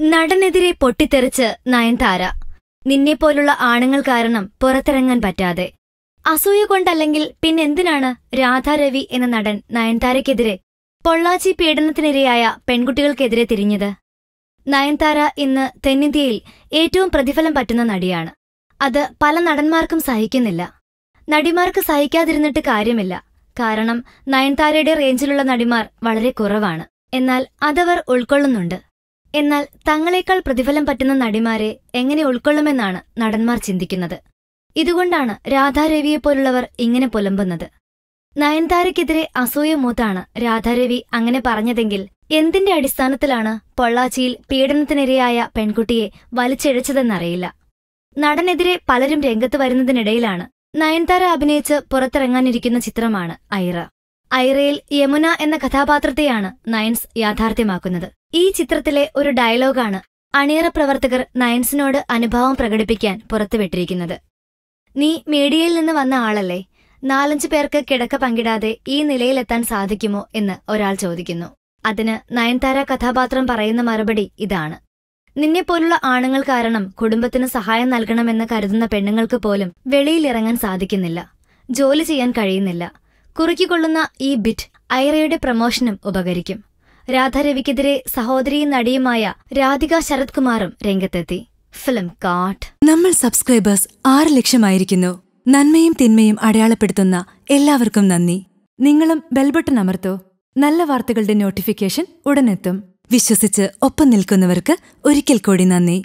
നടനെതിരെ പൊട്ടിത്തെറിച്ച് നയൻതാര. നിന്നെപ്പോലുള്ള ആണുങ്ങൾ കാരണം പുറത്തിറങ്ങാൻ പറ്റാതെ. അസൂയ കൊണ്ടല്ലെങ്കിൽ പിന്നെന്തിനാണ് രാധാരവി എന്ന നടൻ നയൻതാരയ്ക്കെതിരെ പൊള്ളാച്ചി പീഡനത്തിനിരയായ പെൺകുട്ടികൾക്കെതിരെ തിരിഞ്ഞത്? നയൻതാര ഇന്ന് തെന്നിന്ത്യയിൽ ഏറ്റവും പ്രതിഫലം പറ്റുന്ന നടിയാണ്. അത് പല നടന്മാർക്കും സഹിക്കുന്നില്ല. നടിമാർക്ക് സഹിക്കാതിരുന്നിട്ട് കാര്യമില്ല. കാരണം നയൻതാരയുടെ റേഞ്ചിലുള്ള നടിമാർ വളരെ കുറവാണ്. എന്നാൽ അതവർ ഉൾക്കൊള്ളുന്നുണ്ട്. എന്നാൽ തങ്ങളെക്കാൾ പ്രതിഫലം പറ്റുന്ന നടിമാരെ എങ്ങനെ ഉൾക്കൊള്ളുമെന്നാണ് നടന്മാർ ചിന്തിക്കുന്നത്. ഇതുകൊണ്ടാണ് രാധാരവിയെപ്പോലുള്ളവർ ഇങ്ങനെ പുലമ്പുന്നത്. നയൻതാരയ്ക്കെതിരെ അസൂയ മൂത്താണ് രാധാരവി അങ്ങനെ പറഞ്ഞതെങ്കിൽ എന്തിന്റെ അടിസ്ഥാനത്തിലാണ് പൊള്ളാച്ചിയിൽ പീഡനത്തിനിരയായ പെൺകുട്ടിയെ വലിച്ചിഴച്ചതെന്നറിയില്ല. നടനെതിരെ പലരും രംഗത്ത് വരുന്നതിനിടയിലാണ് നയൻതാര അഭിനയിച്ച് പുറത്തിറങ്ങാനിരിക്കുന്ന ചിത്രമാണ് ഐറ. ഐറയിൽ യമുന എന്ന കഥാപാത്രത്തെയാണ് നയൻസ് യാഥാർത്ഥ്യമാക്കുന്നത്. ഈ ചിത്രത്തിലെ ഒരു ഡയലോഗാണ് അണിയറ പ്രവർത്തകർ നയൻസിനോട് അനുഭാവം പ്രകടിപ്പിക്കാൻ പുറത്തുവിട്ടിരിക്കുന്നത്. നീ മീഡിയയിൽ നിന്ന് വന്ന ആളല്ലേ? നാലഞ്ചു പേർക്ക് കിടക്ക പങ്കിടാതെ ഈ നിലയിലെത്താൻ സാധിക്കുമോ? എന്ന് ഒരാൾ ചോദിക്കുന്നു. അതിന് നയൻതാര കഥാപാത്രം പറയുന്ന മറുപടി ഇതാണ്. നിന്നെപ്പോലുള്ള ആണുങ്ങൾ കാരണം കുടുംബത്തിന് സഹായം നൽകണമെന്ന് കരുതുന്ന പെണ്ണുങ്ങൾക്ക് പോലും വെളിയിലിറങ്ങാൻ സാധിക്കുന്നില്ല. ജോലി ചെയ്യാൻ കഴിയുന്നില്ല. കുറുക്കിക്കൊള്ളുന്ന ഈ ബിറ്റ് ഐറയുടെ പ്രമോഷനും ഉപകരിക്കും. രാധാരവിക്കെതിരെ സഹോദരിയും നടിയുമായ രാധിക ശരത് കുമാറും രംഗത്തെത്തി. ഫിലിം കാട്ട് നമ്മൾ സബ്സ്ക്രൈബേഴ്സ് ആറ് ലക്ഷമായിരിക്കുന്നു. നന്മയും തിന്മയും അടയാളപ്പെടുത്തുന്ന എല്ലാവർക്കും നന്ദി. നിങ്ങളും ബെൽബട്ടൺ അമർത്തോ. നല്ല വാർത്തകളുടെ നോട്ടിഫിക്കേഷൻ ഉടനെത്തും. വിശ്വസിച്ച് ഒപ്പം നിൽക്കുന്നവർക്ക് ഒരിക്കൽ കൂടി നന്ദി.